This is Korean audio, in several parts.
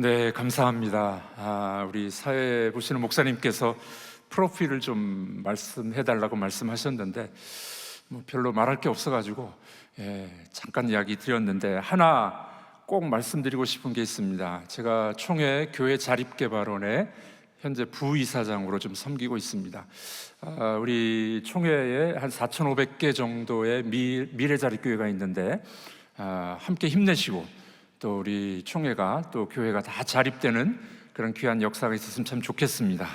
네, 감사합니다. 아, 우리 사회 보시는 목사님께서 프로필을 좀 말씀해 달라고 말씀하셨는데 뭐 별로 말할 게 없어가지고 예, 잠깐 이야기 드렸는데 하나 꼭 말씀드리고 싶은 게 있습니다. 제가 총회 교회 자립개발원에 현재 부이사장으로 좀 섬기고 있습니다. 아, 우리 총회에 한 4,500개 정도의 미, 미래자립교회가 있는데 아, 함께 힘내시고 또 우리 총회가 또 교회가 다 자립되는 그런 귀한 역사가 있었으면 참 좋겠습니다.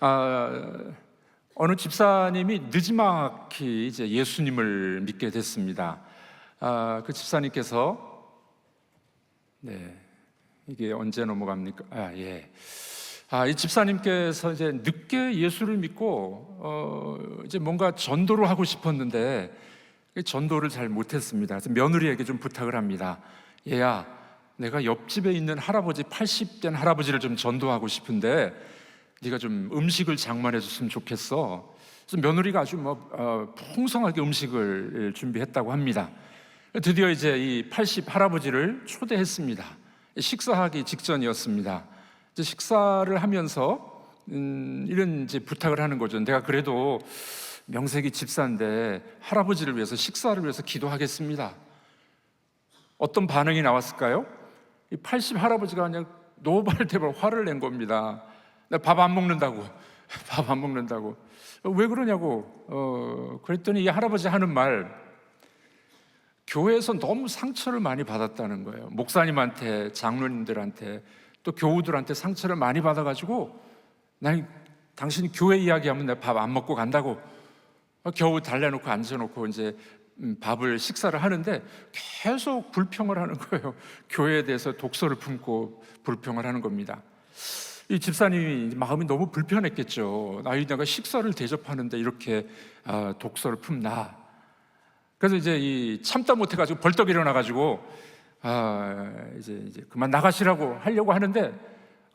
아, 어느 집사님이 늦지막히 이제 예수님을 믿게 됐습니다. 아, 그 집사님께서 네 이게 언제 넘어갑니까? 아 예. 아, 이 집사님께서 이제 늦게 예수를 믿고 어, 이제 뭔가 전도를 하고 싶었는데 전도를 잘 못했습니다. 그래서 며느리에게 좀 부탁을 합니다. 얘야, 내가 옆집에 있는 할아버지 80된 할아버지를 좀 전도하고 싶은데 네가 좀 음식을 장만해 줬으면 좋겠어. 그래서 며느리가 아주 뭐 어, 풍성하게 음식을 준비했다고 합니다. 드디어 이제 이 80 할아버지를 초대했습니다. 식사하기 직전이었습니다. 이제 식사를 하면서 음, 이런 이제 부탁을 하는 거죠. 내가 그래도 명색이 집사인데 할아버지를 위해서 식사를 위해서 기도하겠습니다. 어떤 반응이 나왔을까요? 이 80 할아버지가 그냥 노발대발 화를 낸 겁니다. 밥안 먹는다고, 밥 안 먹는다고. 왜 그러냐고. 어, 그랬더니 이 할아버지 하는 말, 교회에서 너무 상처를 많이 받았다는 거예요. 목사님한테, 장로님들한테, 또 교우들한테 상처를 많이 받아가지고, 난 당신이 교회 이야기하면 내가 밥안 먹고 간다고. 겨우 달래놓고 앉아놓고 이제 음, 밥을 식사를 하는데 계속 불평을 하는 거예요. 교회에 대해서 독서를 품고 불평을 하는 겁니다. 이 집사님이 마음이 너무 불편했겠죠. 나이 내가 식사를 대접하는데 이렇게 아, 독서를 품나. 그래서 이제 이 참다 못해가지고 벌떡 일어나가지고 아, 이제 이제 그만 나가시라고 하려고 하는데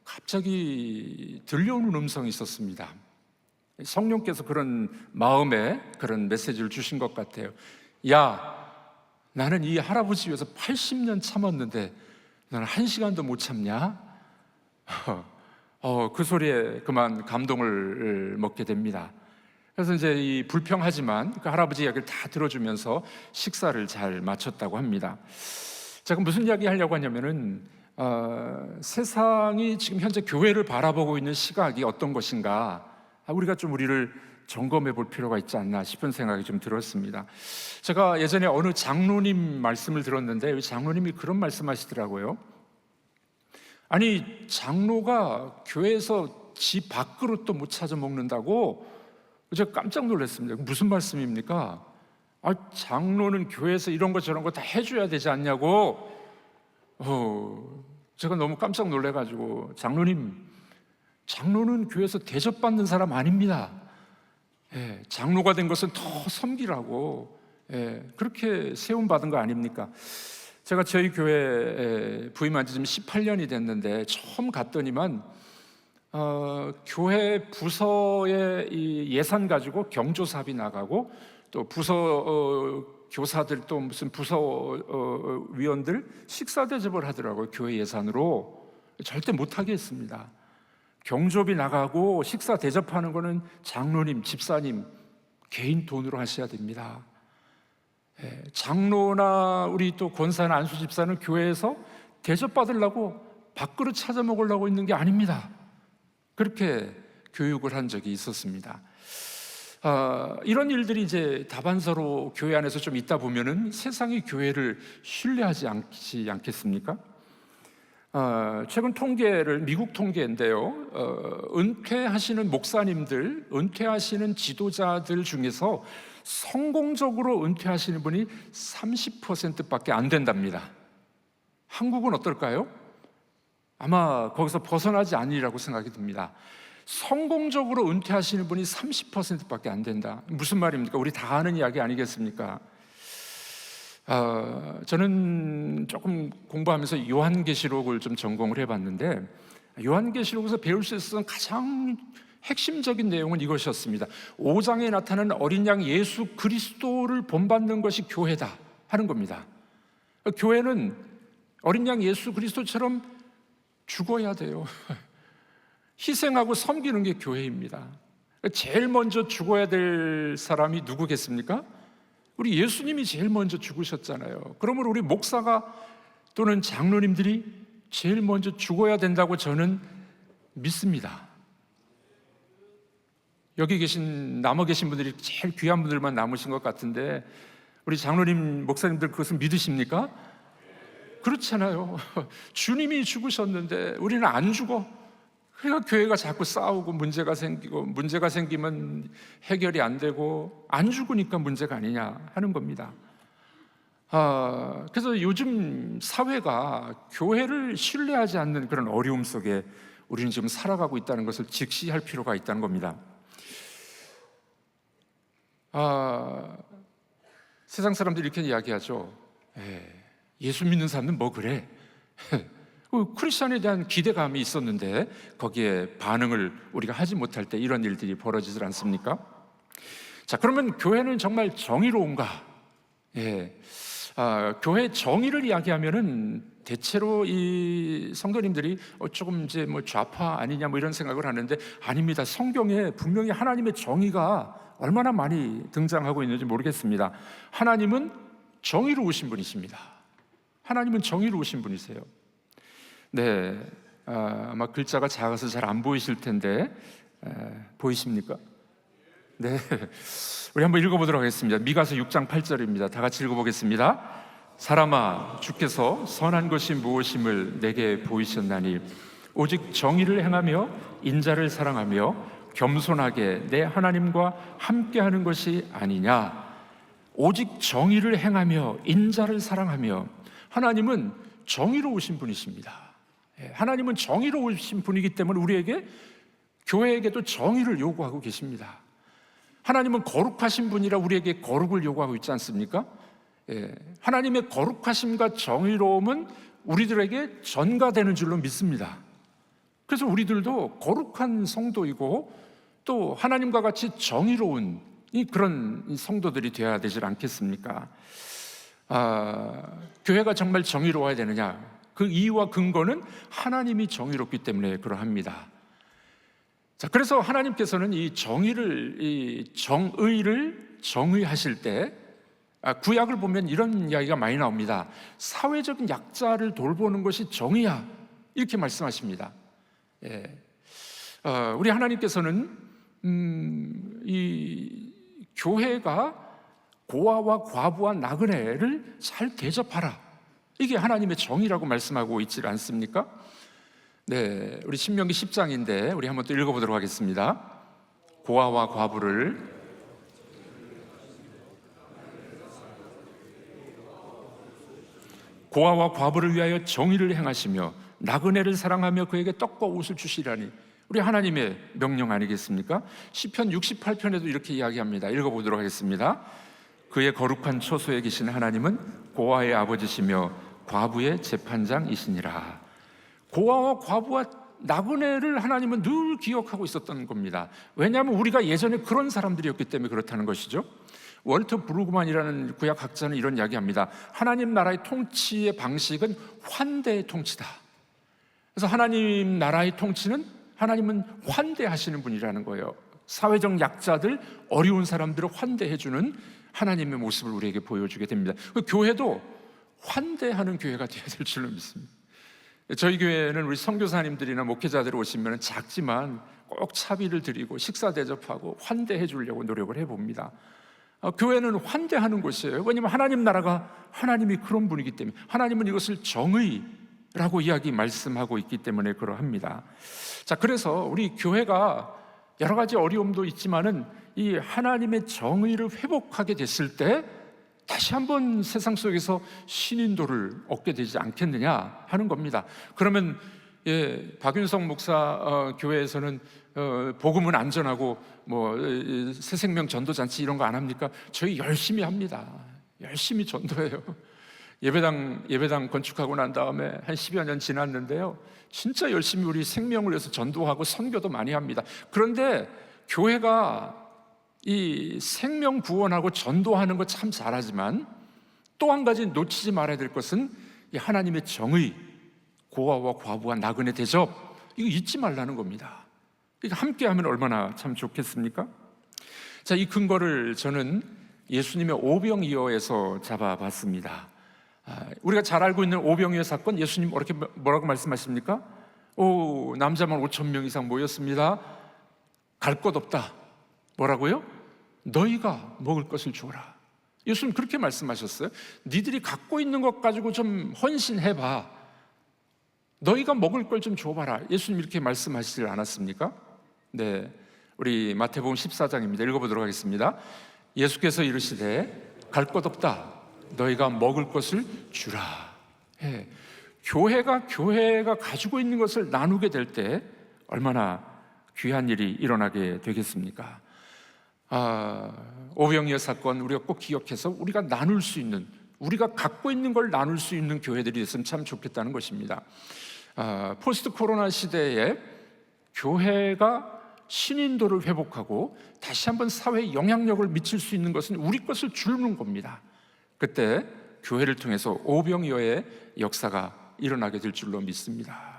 갑자기 들려오는 음성이 있었습니다. 성령께서 그런 마음에 그런 메시지를 주신 것 같아요. 야, 나는 이 할아버지 위해서 80년 참았는데 너는 한 시간도 못 참냐? 어, 그 소리에 그만 감동을 먹게 됩니다. 그래서 이제 이 불평하지만 그 할아버지 이야기를 다 들어주면서 식사를 잘 마쳤다고 합니다. 제가 무슨 이야기 하려고 하냐면은 어, 세상이 지금 현재 교회를 바라보고 있는 시각이 어떤 것인가 아, 우리가 좀 우리를 점검해 볼 필요가 있지 않나 싶은 생각이 좀 들었습니다. 제가 예전에 어느 장로님 말씀을 들었는데 장로님이 그런 말씀하시더라고요. 아니 장로가 교회에서 집 밥그릇도 못 찾아 먹는다고 제가 깜짝 놀랐습니다. 무슨 말씀입니까? 아, 장로는 교회에서 이런 거 저런 거 다 해줘야 되지 않냐고. 어, 제가 너무 깜짝 놀래가지고 장로님, 장로는 교회에서 대접받는 사람 아닙니다. 예, 장로가 된 것은 더 섬기라고 예, 그렇게 세움 받은 거 아닙니까? 제가 저희 교회 부임한 지 지금 18년이 됐는데 처음 갔더니만 어, 교회 부서의 이 예산 가지고 경조사비 나가고 또 부서 어, 교사들 또 무슨 부서 어, 위원들 식사 대접을 하더라고요 교회 예산으로 절대 못하게 했습니다. 경조비 나가고 식사 대접하는 거는 장로님, 집사님 개인 돈으로 하셔야 됩니다. 예, 장로나 우리 또 권사나 안수 집사는 교회에서 대접받으려고 밥그릇 찾아 먹으려고 있는 게 아닙니다. 그렇게 교육을 한 적이 있었습니다. 아, 이런 일들이 이제 다반사로 교회 안에서 좀 있다 보면은 세상이 교회를 신뢰하지 않지 않겠습니까? 어, 최근 통계를 미국 통계인데요. 어, 은퇴하시는 목사님들, 은퇴하시는 지도자들 중에서 성공적으로 은퇴하시는 분이 30%밖에 안 된답니다. 한국은 어떨까요? 아마 거기서 벗어나지 않으리라고 생각이 듭니다. 성공적으로 은퇴하시는 분이 30%밖에 안 된다. 무슨 말입니까? 우리 다 아는 이야기 아니겠습니까? 어, 저는 조금 공부하면서 요한계시록을 좀 전공을 해봤는데 요한계시록에서 배울 수 있었던 가장 핵심적인 내용은 이것이었습니다. 5장에 나타나는 어린 양 예수 그리스도를 본받는 것이 교회다 하는 겁니다. 교회는 어린 양 예수 그리스도처럼 죽어야 돼요. 희생하고 섬기는 게 교회입니다. 제일 먼저 죽어야 될 사람이 누구겠습니까? 우리 예수님이 제일 먼저 죽으셨잖아요. 그러므로 우리 목사가 또는 장로님들이 제일 먼저 죽어야 된다고 저는 믿습니다. 여기 계신 남아 계신 분들이 제일 귀한 분들만 남으신 것 같은데 우리 장로님 목사님들 그것을 믿으십니까? 그렇잖아요. 주님이 죽으셨는데 우리는 안 죽어. 그러니까 교회가 자꾸 싸우고 문제가 생기고 문제가 생기면 해결이 안 되고 안 죽으니까 문제가 아니냐 하는 겁니다. 아, 그래서 요즘 사회가 교회를 신뢰하지 않는 그런 어려움 속에 우리는 지금 살아가고 있다는 것을 직시할 필요가 있다는 겁니다. 아, 세상 사람들이 이렇게 이야기하죠. 에, 예수 믿는 사람은 뭐 그래? 그 크리스천에 대한 기대감이 있었는데 거기에 반응을 우리가 하지 못할 때 이런 일들이 벌어지질 않습니까? 자, 그러면 교회는 정말 정의로운가? 예. 아, 교회 정의를 이야기하면은 대체로 이 성도님들이 어, 조금 이제 뭐 좌파 아니냐 뭐 이런 생각을 하는데 아닙니다. 성경에 분명히 하나님의 정의가 얼마나 많이 등장하고 있는지 모르겠습니다. 하나님은 정의로우신 분이십니다. 하나님은 정의로우신 분이세요. 네, 아, 아마 글자가 작아서 잘 안 보이실 텐데 에, 보이십니까? 네, 우리 한번 읽어보도록 하겠습니다. 미가서 6장 8절입니다. 다 같이 읽어보겠습니다. 사람아, 주께서 선한 것이 무엇임을 내게 보이셨나니 오직 정의를 행하며 인자를 사랑하며 겸손하게 내 하나님과 함께하는 것이 아니냐. 오직 정의를 행하며 인자를 사랑하며 하나님은 정의로우신 분이십니다. 예, 하나님은 정의로우신 분이기 때문에 우리에게 교회에게도 정의를 요구하고 계십니다. 하나님은 거룩하신 분이라 우리에게 거룩을 요구하고 있지 않습니까? 예, 하나님의 거룩하심과 정의로움은 우리들에게 전가되는 줄로 믿습니다. 그래서 우리들도 거룩한 성도이고 또 하나님과 같이 정의로운 이 그런 성도들이 되어야 되지 않겠습니까? 아, 교회가 정말 정의로워야 되느냐? 그 이유와 근거는 하나님이 정의롭기 때문에 그러합니다. 자, 그래서 하나님께서는 이 정의를, 이 정의를 정의하실 때 아, 구약을 보면 이런 이야기가 많이 나옵니다. 사회적인 약자를 돌보는 것이 정의야. 이렇게 말씀하십니다. 예. 어, 우리 하나님께서는 음, 이 교회가 고아와 과부와 나그네를 잘 대접하라. 이게 하나님의 정의라고 말씀하고 있지 않습니까? 네, 우리 신명기 10장인데 우리 한번 또 읽어보도록 하겠습니다. 고아와 과부를 고아와 과부를 위하여 정의를 행하시며 나그네를 사랑하며 그에게 떡과 옷을 주시라니 우리 하나님의 명령 아니겠습니까? 시편 68편에도 이렇게 이야기합니다. 읽어보도록 하겠습니다. 그의 거룩한 초소에 계신 하나님은 고아의 아버지시며 과부의 재판장이시니라. 고아와 과부와 나그네를 하나님은 늘 기억하고 있었던 겁니다. 왜냐하면 우리가 예전에 그런 사람들이었기 때문에 그렇다는 것이죠. 월터 브루그만이라는 구약 학자는 이런 이야기합니다. 하나님 나라의 통치의 방식은 환대의 통치다. 그래서 하나님 나라의 통치는 하나님은 환대하시는 분이라는 거예요. 사회적 약자들, 어려운 사람들을 환대해 주는 하나님의 모습을 우리에게 보여주게 됩니다. 그 교회도 환대하는 교회가 되어야 될 줄로 믿습니다. 저희 교회는 우리 선교사님들이나 목회자들 오시면 작지만 꼭 차비를 드리고 식사 대접하고 환대해 주려고 노력을 해봅니다. 어, 교회는 환대하는 곳이에요. 왜냐하면 하나님 나라가 하나님이 그런 분이기 때문에 하나님은 이것을 정의라고 이야기 말씀하고 있기 때문에 그러합니다. 자, 그래서 우리 교회가 여러 가지 어려움도 있지만은 이 하나님의 정의를 회복하게 됐을 때 다시 한번 세상 속에서 신인도를 얻게 되지 않겠느냐 하는 겁니다. 그러면 예, 박윤성 목사 어, 교회에서는 어, 복음은 안전하고 뭐 새생명 전도 잔치 이런 거 안 합니까? 저희 열심히 합니다. 열심히 전도해요. 예배당 예배당 건축하고 난 다음에 한 10여 년 지났는데요. 진짜 열심히 우리 생명을 위해서 전도하고 선교도 많이 합니다. 그런데 교회가 이 생명 구원하고 전도하는 거 참 잘하지만 또 한 가지 놓치지 말아야 될 것은 이 하나님의 정의, 고아와 과부와 나그네 대접 이거 잊지 말라는 겁니다. 이거 함께 하면 얼마나 참 좋겠습니까? 자, 이 근거를 저는 예수님의 오병이어에서 잡아봤습니다. 아, 우리가 잘 알고 있는 오병이어 사건 예수님 이렇게 뭐라고 말씀하십니까? 오 남자만 5천 명 이상 모였습니다. 갈 곳 없다. 뭐라고요? 너희가 먹을 것을 주어라. 예수님 그렇게 말씀하셨어요. 니들이 갖고 있는 것 가지고 좀 헌신해봐. 너희가 먹을 걸 좀 줘봐라. 예수님 이렇게 말씀하시지 않았습니까? 네, 우리 마태복음 14장입니다. 읽어보도록 하겠습니다. 예수께서 이르시되 갈 곳 없다. 너희가 먹을 것을 주라. 예, 교회가 교회가 가지고 있는 것을 나누게 될 때 얼마나 귀한 일이 일어나게 되겠습니까? 아, 오병이어 사건 우리가 꼭 기억해서 우리가 나눌 수 있는 우리가 갖고 있는 걸 나눌 수 있는 교회들이 있으면 참 좋겠다는 것입니다. 아, 포스트 코로나 시대에 교회가 신인도를 회복하고 다시 한번 사회에 영향력을 미칠 수 있는 것은 우리 것을 주는 겁니다. 그때 교회를 통해서 오병이어의 역사가 일어나게 될 줄로 믿습니다.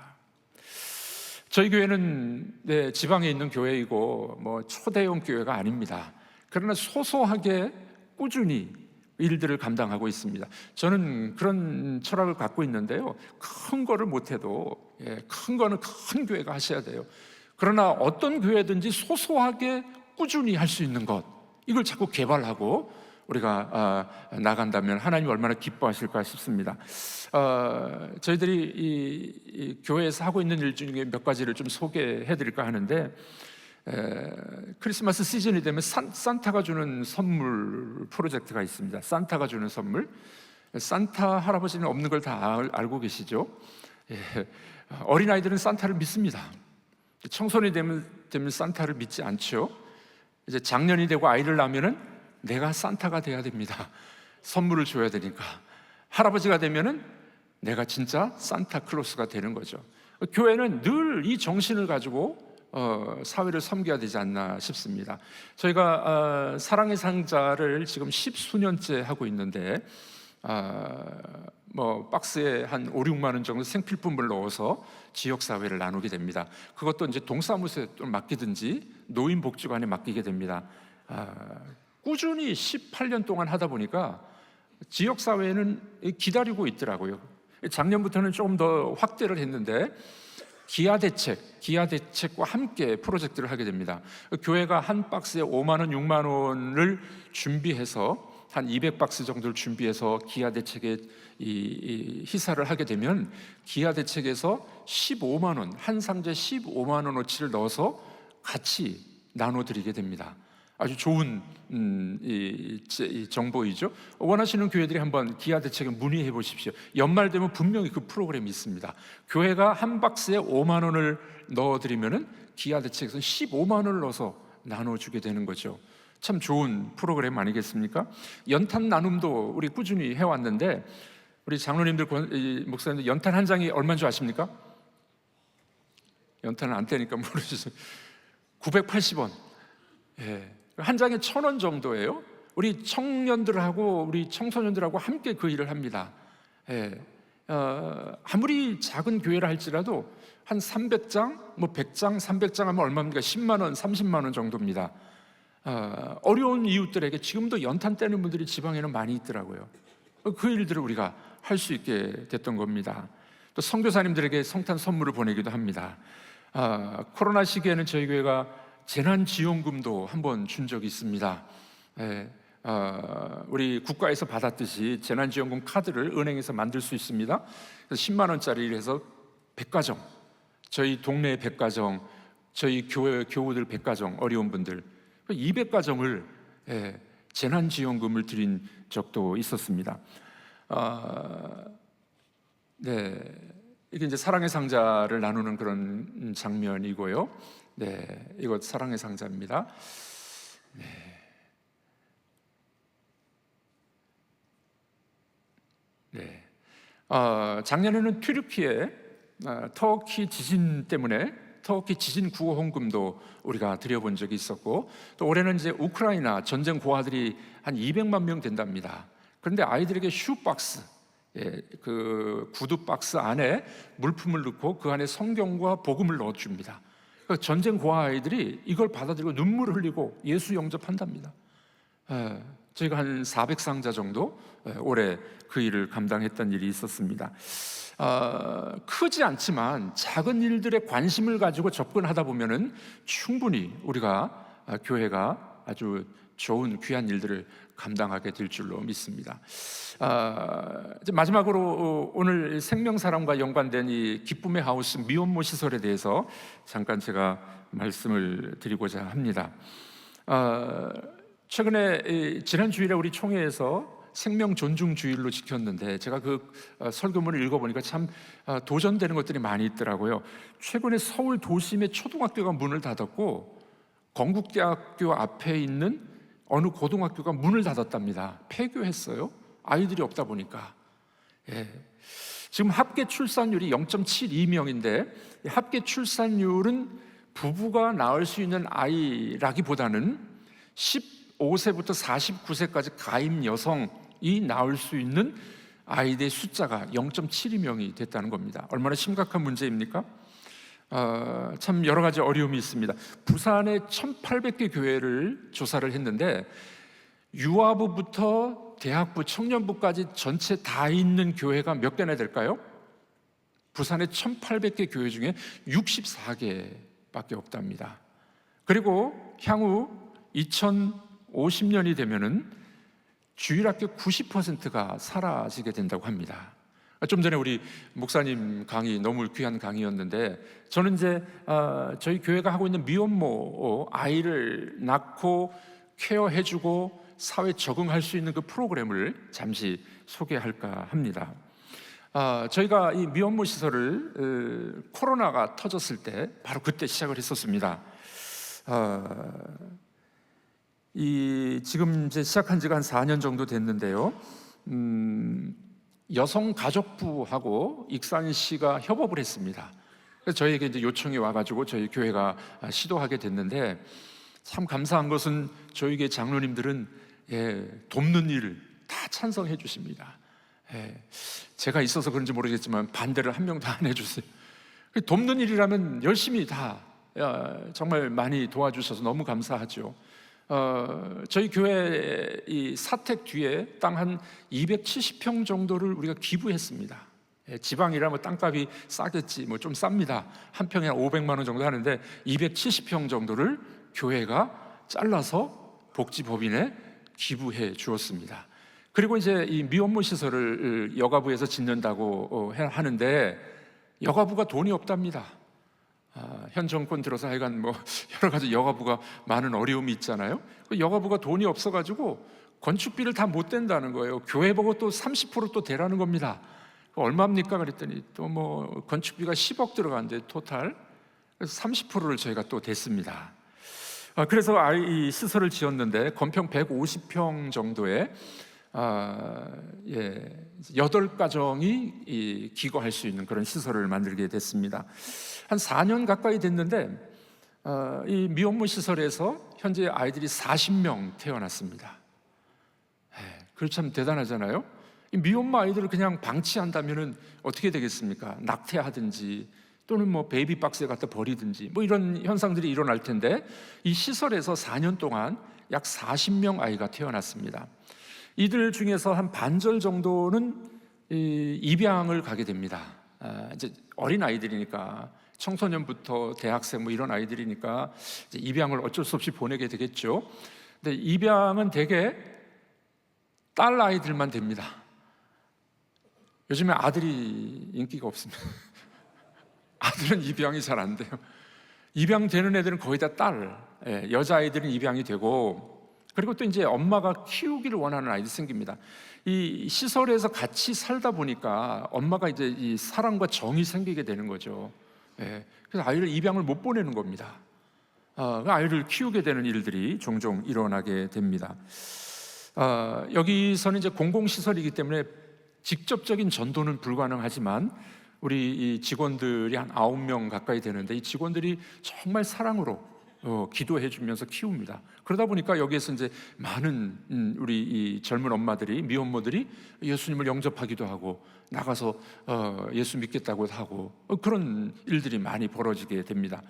저희 교회는 네, 지방에 있는 교회이고 뭐 초대형 교회가 아닙니다. 그러나 소소하게 꾸준히 일들을 감당하고 있습니다. 저는 그런 철학을 갖고 있는데요. 큰 거를 못해도 예, 큰 거는 큰 교회가 하셔야 돼요. 그러나 어떤 교회든지 소소하게 꾸준히 할 수 있는 것 이걸 자꾸 개발하고 우리가 아, 나간다면 하나님 얼마나 기뻐하실까 싶습니다. 어, 저희들이 이, 이 교회에서 하고 있는 일 중에 몇 가지를 좀 소개해드릴까 하는데 에, 크리스마스 시즌이 되면 산, 산타가 주는 선물 프로젝트가 있습니다. 산타가 주는 선물. 산타 할아버지는 없는 걸 다 알고 계시죠? 예, 어린 아이들은 산타를 믿습니다. 청소년이 되면, 되면 산타를 믿지 않죠. 이제 작년이 되고 아이를 낳으면은 내가 산타가 돼야 됩니다. 선물을 줘야 되니까. 할아버지가 되면은 내가 진짜 산타클로스가 되는 거죠. 교회는 늘 이 정신을 가지고 어, 사회를 섬겨야 되지 않나 싶습니다. 저희가 어, 사랑의 상자를 지금 십수년째 하고 있는데 아, 뭐 박스에 한 5, 6만 원 정도 생필품을 넣어서 지역 사회를 나누게 됩니다. 그것도 이제 동사무소에 맡기든지 노인 복지관에 맡기게 됩니다. 아, 꾸준히 18년 동안 하다 보니까 지역 사회는 기다리고 있더라고요. 작년부터는 조금 더 확대를 했는데 기아 대책, 기아 대책과 함께 프로젝트를 하게 됩니다. 교회가 한 박스에 5만 원, 6만 원을 준비해서 한 200박스 정도를 준비해서 기아 대책에 이, 이 희사를 하게 되면 기아 대책에서 15만 원, 한 상자에 15만 원어치를 넣어서 같이 나눠드리게 됩니다. 아주 좋은 음, 이, 이 정보이죠. 원하시는 교회들이 한번 기아 대책에 문의해 보십시오. 연말 되면 분명히 그 프로그램이 있습니다. 교회가 한 박스에 5만 원을 넣어드리면은 기아 대책에서 15만 원을 넣어서 나눠주게 되는 거죠. 참 좋은 프로그램 아니겠습니까? 연탄 나눔도 우리 꾸준히 해왔는데 우리 장로님들 목사님들 연탄 한 장이 얼마인 줄 아십니까? 연탄은 안 떼니까 모르시죠. 980원. 예. 한 장에 천 원 정도예요. 우리 청년들하고 우리 청소년들하고 함께 그 일을 합니다. 예. 어, 아무리 작은 교회라 할지라도 한 300장, 뭐 100장, 300장 하면 얼마입니까? 10만 원, 30만 원 정도입니다. 어, 어려운 이웃들에게 지금도 연탄 떼는 분들이 지방에는 많이 있더라고요. 그 일들을 우리가 할 수 있게 됐던 겁니다. 또 선교사님들에게 성탄 선물을 보내기도 합니다. 아, 코로나 시기에는 저희 교회가 재난지원금도 한번 준 적이 있습니다. 예, 아, 우리 국가에서 받았듯이 재난지원금 카드를 은행에서 만들 수 있습니다. 그래서 10만 원짜리를 해서 백가정, 저희 동네 백가정, 저희 교회 교우들 백가정 어려운 분들 200가정을 예, 재난지원금을 드린 적도 있었습니다. 아, 네, 이게 이제 사랑의 상자를 나누는 그런 장면이고요. 네, 이것 사랑의 상자입니다. 네. 네. 아, 작년에는 튀르키예 아, 터키 지진 때문에 터키 지진 구호 헌금도 우리가 드려본 적이 있었고 또 올해는 이제 우크라이나 전쟁 고아들이 한 200만 명 된답니다. 그런데 아이들에게 슈박스 예, 그 구두 박스 안에 물품을 넣고 그 안에 성경과 복음을 넣어줍니다. 그 전쟁 고아 아이들이 이걸 받아들이고 눈물을 흘리고 예수 영접한답니다. 예, 저희가 한 400상자 정도 예, 올해 그 일을 감당했던 일이 있었습니다. 아, 크지 않지만 작은 일들에 관심을 가지고 접근하다 보면은 충분히 우리가 아, 교회가 아주 좋은 귀한 일들을 감당하게 될 줄로 믿습니다. 아, 마지막으로 어, 오늘 생명사랑과 연관된 이 기쁨의 하우스 미혼모 시설에 대해서 잠깐 제가 말씀을 드리고자 합니다. 아, 최근에 이 지난 주일에 우리 총회에서 생명 존중 주일로 지켰는데 제가 그 어, 설교문을 읽어보니까 참 어, 도전되는 것들이 많이 있더라고요. 최근에 서울 도심의 초등학교가 문을 닫았고 건국대학교 앞에 있는 어느 고등학교가 문을 닫았답니다. 폐교했어요. 아이들이 없다 보니까. 예. 지금 합계 출산율이 0.72명인데 합계 출산율은 부부가 낳을 수 있는 아이라기보다는 15세부터 49세까지 가임 여성이 낳을 수 있는 아이들의 숫자가 0.72명이 됐다는 겁니다. 얼마나 심각한 문제입니까? 어, 참 여러 가지 어려움이 있습니다. 부산에 1,800개 교회를 조사를 했는데 유아부부터 대학부, 청년부까지 전체 다 있는 교회가 몇 개나 될까요? 부산의 1,800개 교회 중에 64개밖에 없답니다. 그리고 향후 2050년이 되면은 주일학교 90%가 사라지게 된다고 합니다. 좀 전에 우리 목사님 강의 너무 귀한 강의였는데 저는 이제 어, 저희 교회가 하고 있는 미혼모 아이를 낳고 케어해주고 사회 적응할 수 있는 그 프로그램을 잠시 소개할까 합니다. 아, 저희가 이 미혼모 시설을 어, 코로나가 터졌을 때 바로 그때 시작을 했었습니다. 아, 이 지금 이제 시작한 지가 한 4년 정도 됐는데요. 음, 여성가족부하고 익산시가 협업을 했습니다. 그래서 저희에게 이제 요청이 와가지고 저희 교회가 시도하게 됐는데 참 감사한 것은 저희 교회 장로님들은 예, 돕는 일을 다 찬성해 주십니다. 예, 제가 있어서 그런지 모르겠지만 반대를 한 명도 안 해주세요. 그 돕는 일이라면 열심히 다 야, 정말 많이 도와주셔서 너무 감사하죠. 어, 저희 교회 이 사택 뒤에 땅 한 270평 정도를 우리가 기부했습니다. 예, 지방이라면 땅값이 싸겠지, 뭐 좀 쌉니다. 한 평에 한 500만 원 정도 하는데 270평 정도를 교회가 잘라서 복지법인에 기부해 주었습니다. 그리고 이제 이 미혼모 시설을 여가부에서 짓는다고 어, 해- 하는데 여가부가 돈이 없답니다. 아, 현 정권 들어서 하여간 뭐 여러 가지 여가부가 많은 어려움이 있잖아요. 그 여가부가 돈이 없어가지고 건축비를 다 못 댄다는 거예요. 교회 보고 또 30%또 대라는 겁니다. 그 얼마입니까? 그랬더니 또 뭐 건축비가 10억 들어가는데 토탈 그래서 30%를 저희가 또 댔습니다. 아, 그래서 아이 이 시설을 지었는데 건평 150평 정도에 아, 예, 여덟 가정이 이, 기거할 수 있는 그런 시설을 만들게 됐습니다. 한 4년 가까이 됐는데 어, 이 미혼모 시설에서 현재 아이들이 40명 태어났습니다. 예, 그렇 참 대단하잖아요. 이 미혼모 아이들을 그냥 방치한다면은 어떻게 되겠습니까? 낙태하든지 또는 뭐 베이비 박스에 갖다 버리든지 뭐 이런 현상들이 일어날 텐데 이 시설에서 4년 동안 약 40명 아이가 태어났습니다. 이들 중에서 한 반절 정도는 이 입양을 가게 됩니다. 아, 이제 어린 아이들이니까 청소년부터 대학생 뭐 이런 아이들이니까 입양을 어쩔 수 없이 보내게 되겠죠. 근데 입양은 대개 딸 아이들만 됩니다. 요즘에 아들이 인기가 없습니다. 아들은 입양이 잘 안 돼요. 입양되는 애들은 거의 다 딸, 예, 여자 아이들은 입양이 되고 그리고 또 이제 엄마가 키우기를 원하는 아이들이 생깁니다. 이 시설에서 같이 살다 보니까 엄마가 이제 이 사랑과 정이 생기게 되는 거죠. 예, 그래서 아이를 입양을 못 보내는 겁니다. 아, 그 아이를 키우게 되는 일들이 종종 일어나게 됩니다. 아, 여기서는 이제 공공시설이기 때문에 직접적인 전도는 불가능하지만 우리 이 직원들이 한 아홉 명 가까이 되는데 이 직원들이 정말 사랑으로 어, 기도해 주면서 키웁니다. 그러다 보니까 여기에서 이제 많은 음, 우리 이 젊은 엄마들이 미혼모들이 예수님을 영접하기도 하고 나가서 어, 예수 믿겠다고 하고 어, 그런 일들이 많이 벌어지게 됩니다.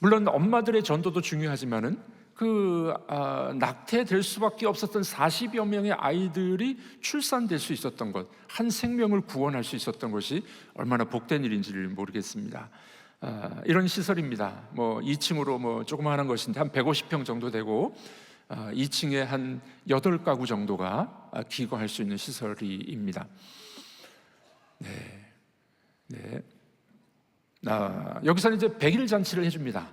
물론 엄마들의 전도도 중요하지만은 그 아, 낙태될 수밖에 없었던 40여 명의 아이들이 출산될 수 있었던 것, 한 생명을 구원할 수 있었던 것이 얼마나 복된 일인지를 모르겠습니다. 아, 이런 시설입니다. 뭐 2층으로 뭐 조그마한 것인데 한 150평 정도 되고 아, 2층에 한 8가구 정도가 아, 기거할 수 있는 시설입니다. 네. 네. 아, 여기서는 이제 백일 잔치를 해줍니다.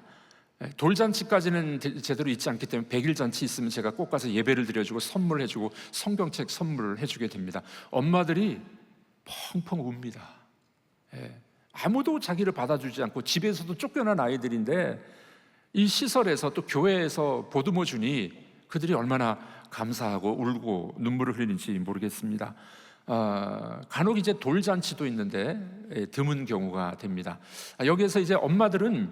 네, 돌잔치까지는 제- 제대로 있지 않기 때문에 백일 잔치 있으면 제가 꼭 가서 예배를 드려주고 선물해주고 성경책 선물을 해주게 됩니다. 엄마들이 펑펑 웁니다. 예, 아무도 자기를 받아주지 않고 집에서도 쫓겨난 아이들인데 이 시설에서 또 교회에서 보듬어 주니 그들이 얼마나 감사하고 울고 눈물을 흘리는지 모르겠습니다. 아, 간혹 이제 돌잔치도 있는데 예, 드문 경우가 됩니다. 아, 여기에서 이제 엄마들은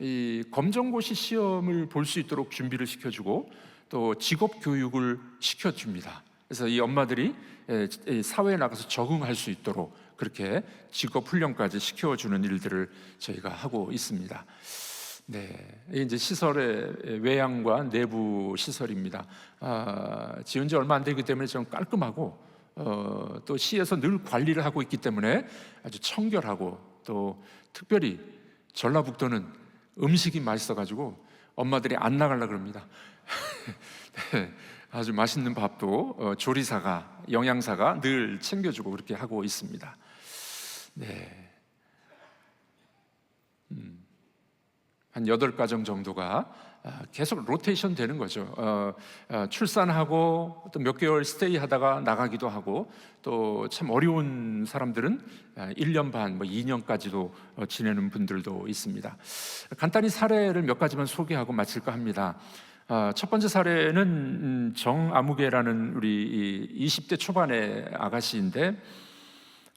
이 검정고시 시험을 볼 수 있도록 준비를 시켜주고 또 직업 교육을 시켜줍니다. 그래서 이 엄마들이 예, 이 사회에 나가서 적응할 수 있도록 그렇게 직업 훈련까지 시켜주는 일들을 저희가 하고 있습니다. 네, 이제 시설의 외양과 내부 시설입니다. 아, 지은 지 얼마 안 되기 때문에 좀 깔끔하고 어, 또 시에서 늘 관리를 하고 있기 때문에 아주 청결하고 또 특별히 전라북도는 음식이 맛있어가지고 엄마들이 안 나가려 그럽니다. 네, 아주 맛있는 밥도 어, 조리사가 영양사가 늘 챙겨주고 그렇게 하고 있습니다. 네. 음, 한 여덟 가정 정도가 아, 계속 로테이션 되는 거죠. 어, 어, 출산하고 또 몇 개월 스테이 하다가 나가기도 하고 또 참 어려운 사람들은 아, 1년 반, 뭐 2년까지도 어, 지내는 분들도 있습니다. 간단히 사례를 몇 가지만 소개하고 마칠까 합니다. 아, 첫 번째 사례는 음, 정아무개라는 우리 이 20대 초반의 아가씨인데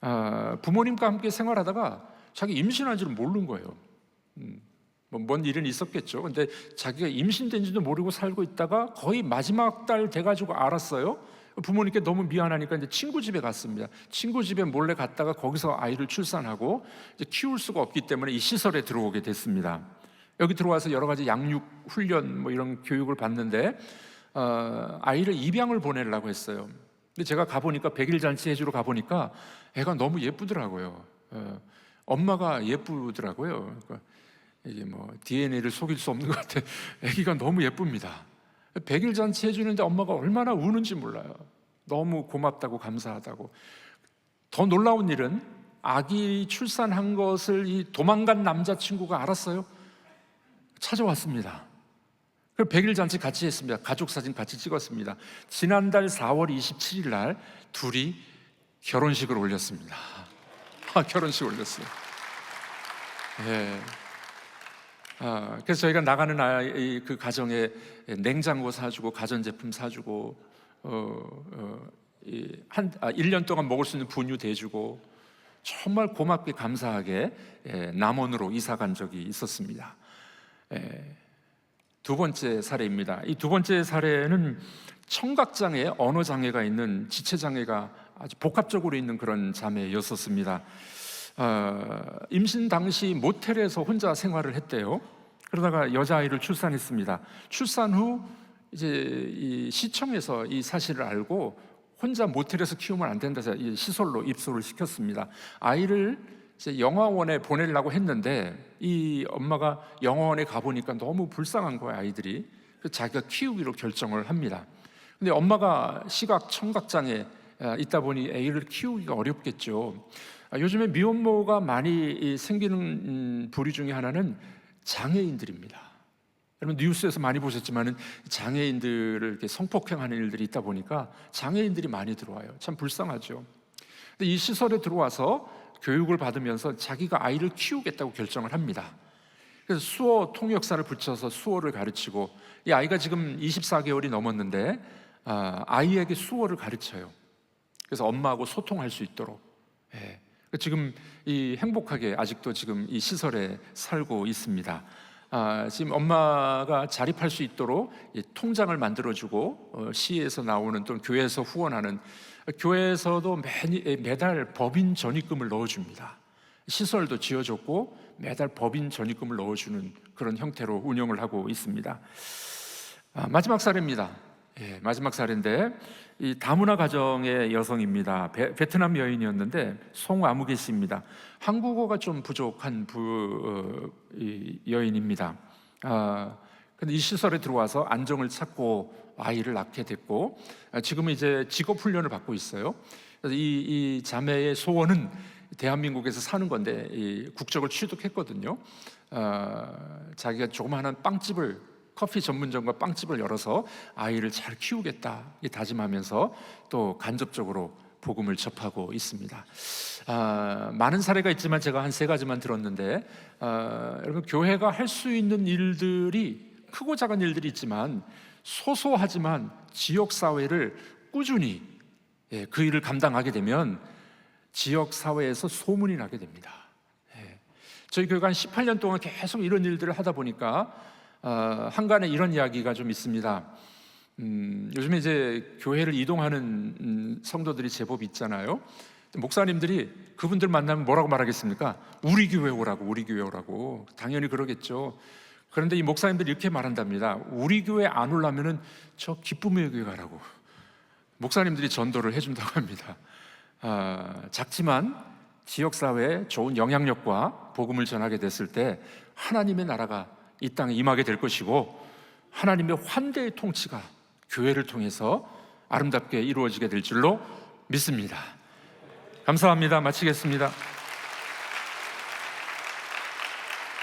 아, 부모님과 함께 생활하다가 자기 임신한 줄은 모르는 거예요. 음, 뭐뭔 일은 있었겠죠. 근데 자기가 임신된지도 모르고 살고 있다가 거의 마지막 달 돼가지고 알았어요. 부모님께 너무 미안하니까 이제 친구 집에 갔습니다. 친구 집에 몰래 갔다가 거기서 아이를 출산하고 이제 키울 수가 없기 때문에 이 시설에 들어오게 됐습니다. 여기 들어와서 여러 가지 양육 훈련 뭐 이런 교육을 받는데 어, 아이를 입양을 보내려고 했어요. 근데 제가 가보니까 백일 잔치 해주러 가보니까 애가 너무 예쁘더라고요. 어, 엄마가 예쁘더라고요. 그러니까 이게 뭐 DNA를 속일 수 없는 것 같아. 아기가 너무 예쁩니다. 백일 잔치 해주는데 엄마가 얼마나 우는지 몰라요. 너무 고맙다고 감사하다고. 더 놀라운 일은 아기 출산한 것을 이 도망간 남자친구가 알았어요. 찾아왔습니다. 그 백일 잔치 같이 했습니다. 가족 사진 같이 찍었습니다. 지난달 4월 27일 날 둘이 결혼식을 올렸습니다. 아, 결혼식 올렸어요. 예. 아, 그래서 저희가 나가는 아이 그 가정에 냉장고 사주고 가전제품 사주고 어, 어, 이, 한 아, 1년 동안 먹을 수 있는 분유 대주고 정말 고맙게 감사하게 예, 남원으로 이사 간 적이 있었습니다. 예, 두 번째 사례입니다. 이 두 번째 사례는 청각장애, 언어장애가 있는 지체장애가 아주 복합적으로 있는 그런 자매였었습니다. 어, 임신 당시 모텔에서 혼자 생활을 했대요. 그러다가 여자아이를 출산했습니다. 출산 후 이제 이 시청에서 이 사실을 알고 혼자 모텔에서 키우면 안 된다 해서 이 시설로 입소를 시켰습니다. 아이를 영화원에 보내려고 했는데 이 엄마가 영화원에 가보니까 너무 불쌍한 거예요 아이들이. 자기가 키우기로 결정을 합니다. 근데 엄마가 시각 청각 장애 있다 보니 아이를 키우기가 어렵겠죠. 아, 요즘에 미혼모가 많이 이 생기는 음, 부류 중에 하나는 장애인들입니다. 여러분 뉴스에서 많이 보셨지만은 장애인들을 이렇게 성폭행하는 일들이 있다 보니까 장애인들이 많이 들어와요. 참 불쌍하죠. 근데 이 시설에 들어와서 교육을 받으면서 자기가 아이를 키우겠다고 결정을 합니다. 그래서 수어 통역사를 붙여서 수어를 가르치고 이 아이가 지금 24개월이 넘었는데 아, 아이에게 수어를 가르쳐요. 그래서 엄마하고 소통할 수 있도록. 예. 지금 이 행복하게 아직도 지금 이 시설에 살고 있습니다. 아, 지금 엄마가 자립할 수 있도록 이 통장을 만들어주고 어, 시에서 나오는 또는 교회에서 후원하는 교회에서도 매, 매달 법인 전입금을 넣어줍니다. 시설도 지어줬고 매달 법인 전입금을 넣어주는 그런 형태로 운영을 하고 있습니다. 아, 마지막 사례입니다. 예, 마지막 사례인데 이 다문화 가정의 여성입니다. 베, 베트남 여인이었는데 송아무개 씨입니다. 한국어가 좀 부족한 부, 어, 이 여인입니다. 아, 근데 이 시설에 들어와서 안정을 찾고 아이를 낳게 됐고 아, 지금은 이제 직업 훈련을 받고 있어요. 이, 이 자매의 소원은 대한민국에서 사는 건데 이 국적을 취득했거든요. 아, 자기가 조그마한 빵집을 커피 전문점과 빵집을 열어서 아이를 잘 키우겠다 이 다짐하면서 또 간접적으로 복음을 접하고 있습니다. 아, 많은 사례가 있지만 제가 한 세 가지만 들었는데 아, 여러분 교회가 할 수 있는 일들이 크고 작은 일들이 있지만 소소하지만 지역 사회를 꾸준히 예, 그 일을 감당하게 되면 지역 사회에서 소문이 나게 됩니다. 예. 저희 교회가 한 18년 동안 계속 이런 일들을 하다 보니까 어, 한간에 이런 이야기가 좀 있습니다. 음, 요즘에 이제 교회를 이동하는 음, 성도들이 제법 있잖아요. 목사님들이 그분들 만나면 뭐라고 말하겠습니까? 우리 교회 오라고, 우리 교회 오라고. 당연히 그러겠죠. 그런데 이 목사님들이 이렇게 말한답니다. 우리 교회 안 오려면은 저 기쁨의 교회 가라고. 목사님들이 전도를 해준다고 합니다. 아, 작지만 지역 사회에 좋은 영향력과 복음을 전하게 됐을 때 하나님의 나라가 이 땅에 임하게 될 것이고 하나님의 환대의 통치가 교회를 통해서 아름답게 이루어지게 될 줄로 믿습니다. 감사합니다. 마치겠습니다.